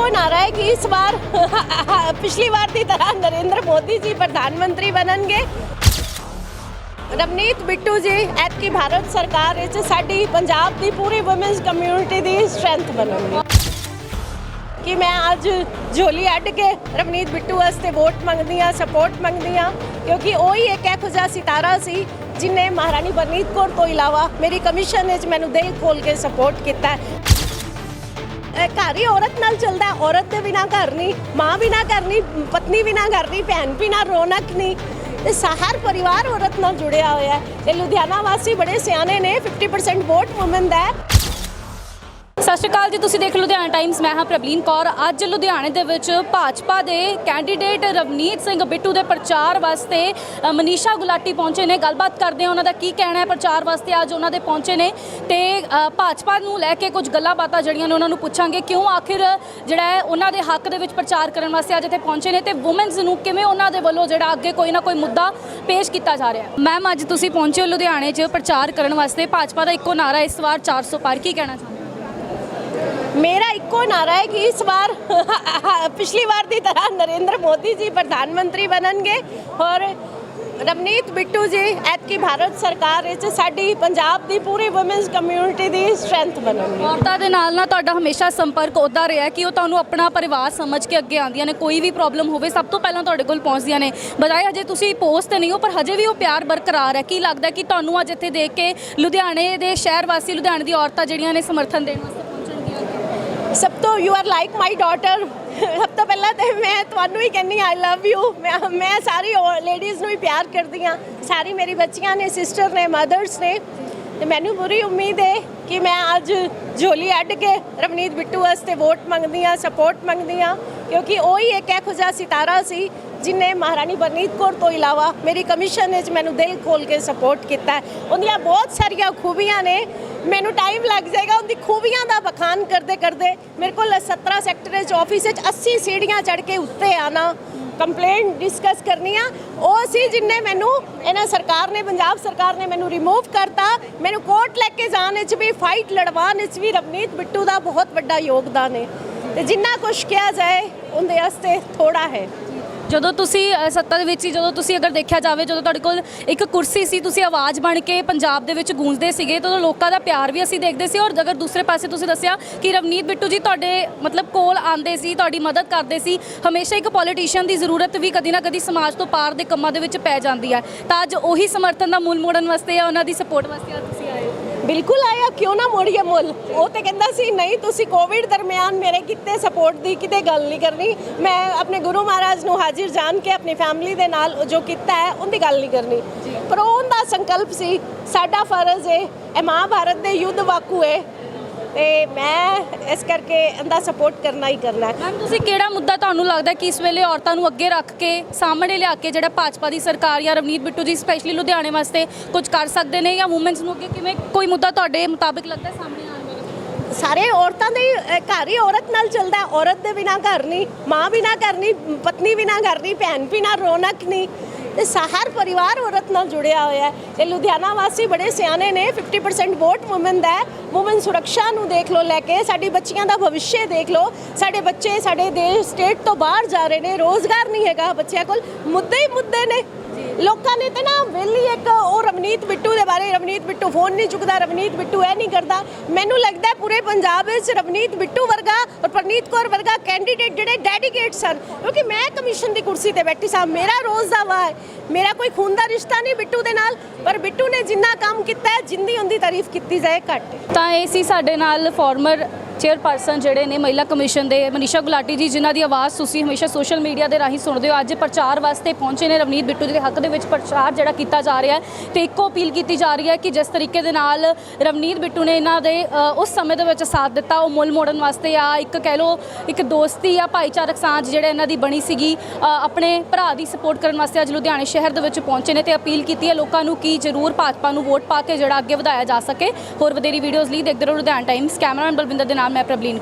ਇੱਕੋ ਨਾਰਾ ਹੈ ਕਿ ਇਸ ਵਾਰ ਪਿਛਲੀ ਵਾਰ ਦੀ ਤਰ੍ਹਾਂ ਨਰਿੰਦਰ ਮੋਦੀ ਜੀ ਪ੍ਰਧਾਨ ਮੰਤਰੀ ਬਣਨਗੇ ਰਵਨੀਤ ਬਿੱਟੂ ਜੀ ਐਤਕੀ ਭਾਰਤ ਸਰਕਾਰ ਵਿੱਚ ਸਾਡੀ ਪੰਜਾਬ ਦੀ ਪੂਰੀ ਔਮਨਸ ਕਮਿਊਨਿਟੀ ਦੀ ਸਟਰੈਂਥ ਬਣਨਗੇ ਕਿ ਮੈਂ ਅੱਜ ਝੋਲੀ ਅੱਡ ਕੇ ਰਵਨੀਤ ਬਿੱਟੂ ਵਾਸਤੇ ਵੋਟ ਮੰਗਦੀ ਆ ਸਪੋਰਟ ਮੰਗਦੀ ਆ ਕਿਉਂਕਿ ਉਹ ਹੀ ਇੱਕ ਇਹੋ ਜਿਹਾ ਸਿਤਾਰਾ ਸੀ ਜਿਨੇ ਮਹਾਰਾਣੀ ਬਰਨੀਤ ਕੌਰ ਤੋਂ ਇਲਾਵਾ ਮੇਰੀ ਕਮਿਸ਼ਨ ਵਿੱਚ ਮੈਨੂੰ ਦਿਲ ਖੋਲ ਕੇ ਸਪੋਰਟ ਕੀਤਾ ਹੈ। ਇਹ ਘਰ ਹੀ ਔਰਤ ਨਾਲ ਚੱਲਦਾ, ਔਰਤ ਦੇ ਬਿਨਾ ਘਰ ਨਹੀਂ, ਮਾਂ ਬਿਨਾ ਘਰ ਨਹੀਂ, ਪਤਨੀ ਬਿਨਾ ਘਰ ਨਹੀਂ, ਭੈਣ ਬਿਨਾ ਰੌਣਕ ਨਹੀਂ। ਤੇ ਸਾਹਰ ਪਰਿਵਾਰ ਔਰਤ ਨਾਲ ਜੁੜਿਆ ਹੋਇਆ ਹੈ। ਤੇ ਲੁਧਿਆਣਾ ਵਾਸੀ ਬੜੇ ਸਿਆਣੇ ਨੇ 50% ਵੋਟ ਵੂਮਨ ਦਾ ਹੈ। ਸਤਿ ਸ਼੍ਰੀ ਅਕਾਲ ਜੀ ਤੁਸੀਂ ਦੇਖ ਲੁਧਿਆਣਾ ਟਾਈਮਸ ਮੈਂ ਹਾਂ ਪ੍ਰਬਲੀਨ ਕੌਰ। ਅੱਜ ਲੁਧਿਆਣੇ ਦੇ ਵਿੱਚ ਭਾਜਪਾ ਦੇ ਕੈਂਡੀਡੇਟ ਰਵਨੀਤ ਸਿੰਘ ਬਿੱਟੂ ਦੇ ਪ੍ਰਚਾਰ ਵਾਸਤੇ ਅ, ਮਨੀਸ਼ਾ ਗੁਲਾਟੀ ਪਹੁੰਚੇ ਨੇ। ਗੱਲਬਾਤ ਕਰਦੇ ਹਾਂ ਉਹਨਾਂ ਦਾ ਕੀ ਕਹਿਣਾ ਹੈ ਪ੍ਰਚਾਰ ਵਾਸਤੇ। ਅੱਜ ਉਹਨਾਂ ਦੇ ਪਹੁੰਚੇ ਨੇ ਤੇ ਅ, ਭਾਜਪਾ ਨੂੰ ਲੈ ਕੇ ਕੁਝ ਗੱਲਾਂ ਬਾਤਾਂ ਜਿਹੜੀਆਂ ਨੇ ਉਹਨਾਂ ਨੂੰ ਪੁੱਛਾਂਗੇ। ਕਿਉਂ ਆਖਿਰ ਜਿਹੜਾ ਹੈ ਉਹਨਾਂ ਦੇ ਹੱਕ ਦੇ ਵਿੱਚ ਪ੍ਰਚਾਰ ਕਰਨ ਵਾਸਤੇ ਅੱਜ ਇੱਥੇ ਪਹੁੰਚੇ ਨੇ ਤੇ ਔਮਨਸ ਨੂੰ ਕਿਵੇਂ ਉਹਨਾਂ ਦੇ ਵੱਲੋਂ ਜਿਹੜਾ ਅੱਗੇ ਕੋਈ ਨਾ ਕੋਈ ਮੁੱਦਾ ਪੇਸ਼ ਕੀਤਾ ਜਾ ਰਿਹਾ ਹੈ? ਮੈਮ ਅੱਜ ਤੁਸੀਂ ਪਹੁੰਚੇ ਹੋ ਲੁਧਿਆਣੇ 'ਚ ਪ੍ਰਚਾਰ ਕਰਨ ਵਾਸਤੇ। ਭਾਜਪਾ ਦਾ ਇੱਕੋ ਨਾਰਾ ਇਸ ਵਾਰ 400 ਪਾਰ। ਕੀ ਕਹਿਣਾ ਚਾਹੁੰਦੇ ਮੇਰਾ ਇੱਕੋ ਨਾਰਾ ਹੈ ਕਿ ਇਸ ਵਾਰ, ਪਿਛਲੀ ਵਾਰ ਦੀ ਤਰ੍ਹਾਂ ਨਰਿੰਦਰ ਮੋਦੀ ਜੀ ਪ੍ਰਧਾਨ ਮੰਤਰੀ ਬਣਨਗੇ ਔਰ ਰਵਨੀਤ ਬਿੱਟੂ ਜੀ, ਐਤਕੀ ਭਾਰਤ ਸਰਕਾਰ ਵਿੱਚ ਸਾਡੀ ਪੰਜਾਬ ਦੀ ਪੂਰੀ ਔਮਨਸ ਕਮਿਊਨਿਟੀ ਦੀ ਸਟਰੈਂਥ ਬਣਨਗੇ। ਔਰਤਾਂ ਦੇ ਨਾਲ ਨਾ ਤੁਹਾਡਾ ਹਮੇਸ਼ਾ ਸੰਪਰਕ ਉੱਦਾਂ ਰਿਹਾ ਕਿ ਉਹ ਤੁਹਾਨੂੰ ਆਪਣਾ ਪਰਿਵਾਰ ਸਮਝ ਕੇ ਅੱਗੇ ਆਉਂਦੀਆਂ ਨੇ, ਕੋਈ ਵੀ ਪ੍ਰੋਬਲਮ ਹੋਵੇ, ਸਭ ਤੋਂ ਪਹਿਲਾਂ ਤੁਹਾਡੇ ਕੋਲ ਪਹੁੰਚਦੀਆਂ ਨੇ। ਬਜਾਏ ਹਜੇ ਤੁਸੀਂ ਪੋਸਟ ਤੇ ਨਹੀਂ ਹੋ, ਪਰ ਹਜੇ ਵੀ ਉਹ ਪਿਆਰ ਬਰਕਰਾਰ ਹੈ। ਕੀ ਲੱਗਦਾ ਕਿ ਤੁਹਾਨੂੰ ਅੱਜ ਇੱਥੇ ਦੇਖ ਕੇ ਲੁਧਿਆਣੇ ਦੇ ਸ਼ਹਿਰ ਵਾਸੀ, ਲੁਧਿਆਣੇ ਦੀ ਔਰਤਾਂ ਜਿਹੜੀਆਂ ਨੇ ਸਮਰਥਨ ਦੇਣ ਵਾਸਤੇ ਸਭ ਤੋਂ you are like my daughter ਸਭ ਤੋਂ ਪਹਿਲਾਂ ਤੇ ਮੈਂ ਤੁਹਾਨੂੰ ਹੀ ਕਹਿੰਨੀ ਆਈ ਲਵ ਯੂ ਮੈਂ ਮੈਂ ਸਾਰੀ ਲੇਡੀਜ਼ ਨੂੰ ਹੀ ਪਿਆਰ ਕਰਦੀ ਹਾਂ। ਸਾਰੀ ਮੇਰੀ ਬੱਚੀਆਂ ਨੇ ਸਿਸਟਰ ਨੇ ਮਦਰਸ ਨੇ। ਤੇ ਮੈਨੂੰ ਪੂਰੀ ਉਮੀਦ ਹੈ ਕਿ ਮੈਂ ਅੱਜ ਝੋਲੀ ਅੱਡ ਕੇ ਰਵਨੀਤ ਬਿੱਟੂ ਵਾਸਤੇ ਵੋਟ ਮੰਗਦੀ ਹਾਂ ਸਪੋਰਟ ਮੰਗਦੀ ਹਾਂ। ਕਿਉਂਕਿ ਉਹ ਹੀ ਇੱਕ ਇਹੋ ਜਿਹਾ ਸਿਤਾਰਾ ਸੀ ਜਿਨੇ ਮਹਾਰਾਣੀ ਬਰਨੀਤ ਕੌਰ ਤੋਂ ਇਲਾਵਾ ਮੇਰੀ ਕਮਿਸ਼ਨ ਵਿੱਚ ਮੈਨੂੰ ਦਿਲ ਖੋਲ ਕੇ ਸਪੋਰਟ ਕੀਤਾ ਹੈ। ਉਹਦੀਆਂ ਬਹੁਤ ਸਾਰੀਆਂ ਖੂਬੀਆਂ ਨੇ। ਮੈਨੂੰ ਟਾਈਮ ਲੱਗ ਜਾਏਗਾ, ਉਹਦੀ ਖੂਬੀਆਂ ਦਾ ਬਖਾਨ ਕਰਦੇ ਕਰਦੇ ਮੇਰੇ ਕੋਲ 17 ਸੈਕਟਰ ਵਿੱਚ ਆਫਿਸ ਵਿੱਚ 80 ਸੀੜੀਆਂ ਚੜ੍ਹ ਕੇ ਉੱਤੇ ਆਣਾ ਕੰਪਲੇਂਟ ਡਿਸਕਸ ਕਰਨੀ ਆ। ਉਹ ਸੀ ਜਿੰਨੇ ਮੈਨੂੰ ਇਹਨਾਂ ਸਰਕਾਰ ਨੇ, ਪੰਜਾਬ ਸਰਕਾਰ ਨੇ ਮੈਨੂੰ ਰਿਮੂਵ ਕਰਤਾ। ਮੈਨੂੰ ਕੋਰਟ ਲੈ ਕੇ ਜਾਣ ਵਿੱਚ ਵੀ ਫਾਈਟ ਲੜਵਾਉਣ ਵਿੱਚ ਵੀ ਰਵਨੀਤ ਬਿੱਟੂ ਦਾ ਬਹੁਤ ਵੱਡਾ ਯੋਗਦਾਨ ਹੈ। ਤੇ ਜਿੰਨਾ ਕੁਝ ਕਿਹਾ ਜਾਏ, ਉਹਦੇ ਵਾਸਤੇ ਥੋੜਾ ਹੈ। ਜਦੋਂ ਤੁਸੀਂ ਸੱਤਾ ਦੇ ਵਿੱਚ ਸੀ, ਜਦੋਂ ਤੁਸੀਂ ਅਗਰ ਦੇਖਿਆ ਜਾਵੇ, ਜਦੋਂ ਤੁਹਾਡੇ ਕੋਲ ਇੱਕ ਕੁਰਸੀ ਸੀ, ਤੁਸੀਂ ਆਵਾਜ਼ ਬਣ ਕੇ ਪੰਜਾਬ ਦੇ ਵਿੱਚ ਗੂੰਜਦੇ ਸੀਗੇ, ਤਾਂ ਉਦੋਂ ਲੋਕਾਂ ਦਾ ਪਿਆਰ ਵੀ ਅਸੀਂ ਦੇਖਦੇ ਸੀ ਔਰ ਅਗਰ ਦੂਸਰੇ ਪਾਸੇ ਤੁਸੀਂ ਦੱਸਿਆ ਕਿ ਰਵਨੀਤ ਬਿੱਟੂ ਜੀ ਤੁਹਾਡੇ ਮਤਲਬ ਕੋਲ ਆਂਦੇ ਸੀ, ਤੁਹਾਡੀ ਮਦਦ ਕਰਦੇ ਸੀ, ਹਮੇਸ਼ਾ ਇੱਕ ਪੋਲੀਟੀਸ਼ੀਅਨ ਦੀ ਜ਼ਰੂਰਤ ਵੀ ਕਦੀ ਨਾ ਕਦੀ ਸਮਾਜ ਤੋਂ ਪਾਰ ਦੇ ਕੰਮਾਂ ਦੇ ਵਿੱਚ ਪੈ ਜਾਂਦੀ ਹੈ। ਤਾਂ ਅੱਜ ਉਹੀ ਸਮਰਥਨ ਦਾ ਮੁੱਲ ਮੋੜਨ ਵਾਸਤੇ ਜਾਂ ਉਹਨਾਂ ਦੀ ਸਪੋਰਟ ਵਾਸਤੇ ਬਿਲਕੁਲ ਆਇਆ ਕਿਉਂ ਨਾ ਮੋੜੀਏ ਮੁੱਲ? ਉਹ ਤੇ ਕਹਿੰਦਾ ਸੀ ਨਹੀਂ ਤੁਸੀਂ ਕੋਵਿਡ ਦਰਮਿਆਨ ਮੇਰੇ ਕਿਤੇ ਸਪੋਰਟ ਦੀ ਕਿਤੇ ਗੱਲ ਨਹੀਂ ਕਰਨੀ। ਮੈਂ ਆਪਣੇ ਗੁਰੂ ਮਹਾਰਾਜ ਨੂੰ ਹਾਜ਼ਰ ਜਾਣ ਕੇ ਆਪਣੀ ਫੈਮਿਲੀ ਦੇ ਨਾਲ ਜੋ ਕੀਤਾ ਹੈ ਉਹਦੀ ਗੱਲ ਨਹੀਂ ਕਰਨੀ। ਪਰ ਉਹਦਾ ਸੰਕਲਪ ਸੀ ਸਾਡਾ ਫਰਜ਼ ਹੈ ਇਹ ਮਹਾਭਾਰਤ ਦੇ ਯੁੱਧ ਵਾਕੂ ਹੈ ਤੇ ਮੈਂ ਇਸ ਕਰਕੇ ਇਹਦਾ ਸਪੋਰਟ ਕਰਨਾ ਹੀ ਕਰਨਾ ਹੈ। ਮੈਮ ਤੁਸੀਂ ਕਿਹੜਾ ਮੁੱਦਾ ਤੁਹਾਨੂੰ ਲੱਗਦਾ ਕਿ ਇਸ ਵੇਲੇ ਔਰਤਾਂ ਨੂੰ ਅੱਗੇ ਰੱਖ ਕੇ ਸਾਹਮਣੇ ਲਿਆ ਕੇ ਜਿਹੜਾ ਭਾਜਪਾ ਦੀ ਸਰਕਾਰ ਜਾਂ ਰਵਨੀਤ ਬਿੱਟੂ ਜੀ ਸਪੈਸ਼ਲੀ ਲੁਧਿਆਣੇ ਵਾਸਤੇ ਕੁਝ ਕਰ ਸਕਦੇ ਨੇ ਜਾਂ ਔਮਨਸ ਨੂੰ ਅੱਗੇ ਕਿਵੇਂ ਕੋਈ ਮੁੱਦਾ ਤੁਹਾਡੇ ਮੁਤਾਬਿਕ ਲੱਗਦਾ ਸਾਹਮਣੇ ਆਉਣ ਵਾਲਾ ਸਾਰੇ ਔਰਤਾਂ ਦੇ ਹੀ, ਘਰ ਹੀ ਔਰਤ ਨਾਲ ਚੱਲਦਾ ਹੈ। ਔਰਤ ਦੇ ਬਿਨਾ ਘਰ ਨਹੀਂ ਮਾਂ ਬਿਨਾ ਘਰ ਨਹੀਂ ਪਤਨੀ ਬਿਨਾ ਘਰ ਨਹੀਂ ਭੈਣ ਬਿਨਾ ਰੌਣਕ ਨਹੀਂ। ਤੇ ਸਾਹਰ ਪਰਿਵਾਰ ਔਰਤ ਨਾਲ ਜੁੜਿਆ ਹੋਇਆ ਹੈ। ਤੇ ਲੁਧਿਆਣਾ ਵਾਸੀ ਬੜੇ ਸਿਆਣੇ ਨੇ 50% ਵੋਟ ਵੂਮਨ ਦਾ ਹੈ। ਸੁਰੱਖਿਆ ਨੂੰ ਦੇਖ ਲਓ ਲੈ ਕੇ, ਸਾਡੀ ਬੱਚੀਆਂ ਦਾ ਭਵਿੱਖ ਦੇਖ ਲਓ। ਸਾਡੇ ਬੱਚੇ ਸਾਡੇ ਦੇਸ਼ ਸਟੇਟ ਤੋਂ ਬਾਹਰ ਜਾ ਰਹੇ ਨੇ, ਰੋਜ਼ਗਾਰ ਨਹੀਂ ਹੈਗਾ ਬੱਚਿਆਂ ਕੋਲ। ਮੁੱਦੇ ਹੀ ਮੁੱਦੇ ਨੇ। ਲੋਕਾਂ ਨੇ ਤੇ ਨਾ ਵੇਲੀ ਇੱਕ ਉਹ ਰਵਨੀਤ ਬਿੱਟੂ ਦੇ ਬਾਰੇ, ਰਵਨੀਤ ਬਿੱਟੂ ਫੋਨ ਨਹੀਂ ਚੁੱਕਦਾ, ਰਵਨੀਤ ਬਿੱਟੂ ਇਹ ਨਹੀਂ ਕਰਦਾ। ਮੈਨੂੰ ਲੱਗਦਾ ਪੂਰੇ ਪੰਜਾਬ ਵਿੱਚ ਰਵਨੀਤ ਬਿੱਟੂ ਵਰਗਾ ਔਰ ਪ੍ਰਨੀਤ ਕੌਰ ਵਰਗਾ ਕੈਂਡੀਡੇਟ ਜਿਹੜੇ ਡੈਡੀਕੇਟ ਸਨ। ਕਿਉਂਕਿ ਮੈਂ ਕਮਿਸ਼ਨ ਦੀ ਕੁਰਸੀ ਤੇ ਬੈਠੀ ਸਾਂ, ਮੇਰਾ ਰੋਜ਼ ਦਾ ਵਾਹ ਮੇਰਾ ਕੋਈ ਖੂਨ ਦਾ ਰਿਸ਼ਤਾ ਨਹੀਂ ਬਿੱਟੂ ਦੇ ਨਾਲ, ਪਰ ਬਿੱਟੂ ਨੇ ਜਿੰਨਾ ਕੰਮ ਕੀਤਾ ਹੈ ਜਿੰਦੀ ਹੁੰਦੀ ਤਾਰੀਫ ਕੀਤੀ ਜਾਏ, ਘੱਟ ਤਾਂ ਇਹ ਸੀ ਸਾਡੇ ਨਾਲ ਫਾਰਮਰ ਚੇਅਰਪਰਸਨ ਜਿਹੜੇ ਨੇ ਮਹਿਲਾ ਕਮਿਸ਼ਨ ਦੇ, ਮਨੀਸ਼ਾ ਗੁਲਾਟੀ ਜੀ, ਜਿਨ੍ਹਾਂ ਦੀ ਆਵਾਜ਼ ਤੁਸੀਂ ਹਮੇਸ਼ਾ ਸੋਸ਼ਲ ਮੀਡੀਆ ਦੇ ਰਾਹੀਂ ਸੁਣਦੇ ਹੋ, ਅੱਜ ਪ੍ਰਚਾਰ ਵਾਸਤੇ ਪਹੁੰਚੇ ਨੇ ਰਵਨੀਤ ਬਿੱਟੂ ਜੀ ਦੇ ਹੱਕ ਦੇ ਵਿੱਚ ਪ੍ਰਚਾਰ ਜਿਹੜਾ ਕੀਤਾ ਜਾ ਰਿਹਾ ਹੈ ਤੇ ਇੱਕੋ ਅਪੀਲ ਕੀਤੀ ਜਾ ਰਹੀ ਹੈ ਕਿ ਜਿਸ ਤਰੀਕੇ ਦੇ ਨਾਲ ਰਵਨੀਤ ਬਿੱਟੂ ਨੇ ਇਹਨਾਂ ਦੇ ਉਸ ਸਮੇਂ ਦੇ ਵਿੱਚ ਸਾਥ ਦਿੱਤਾ, ਉਹ ਮੁੱਲ ਮੋੜਨ ਵਾਸਤੇ ਆ, ਇੱਕ ਕਹਿ ਲਓ, ਇੱਕ ਦੋਸਤੀ ਆ ਭਾਈਚਾਰਕ ਸਾਂਝ ਜਿਹੜਾ ਇਹਨਾਂ ਦੀ ਬਣੀ ਸੀਗੀ ਆਪਣੇ ਭਰਾ ਦੀ ਸਪੋਰਟ ਕਰਨ ਵਾਸਤੇ ਅੱਜ ਲੁਧਿਆਣੇ ਸ਼ਹਿਰ ਦੇ ਵਿੱਚ ਪਹੁੰਚੇ ਨੇ ਤੇ ਅਪੀਲ ਕੀਤੀ ਹੈ ਲੋਕਾਂ ਨੂੰ ਕਿ ਜ਼ਰੂਰ ਭਾਜਪਾ ਨੂੰ ਵੋਟ ਪਾ ਕੇ ਜਿਹੜਾ ਅੱਗੇ ਵਧਾਇਆ ਜਾ ਸਕੇ। ਹੋਰ ਵਧੇਰੀ ਵੀਡੀਓਜ਼ ਲਈ ਦੇਖਦੇ ਰਹੋ ਲੁਧਿਆਣਾ ਟਾਈਮਸ ਕੈਮਰਾਮੈਨ ਬਲਵਿੰਦਰ ਦੇ ਨਾਲ ਮੈਂ ਪ੍ਰਬਲੀਨ ਕੌਰ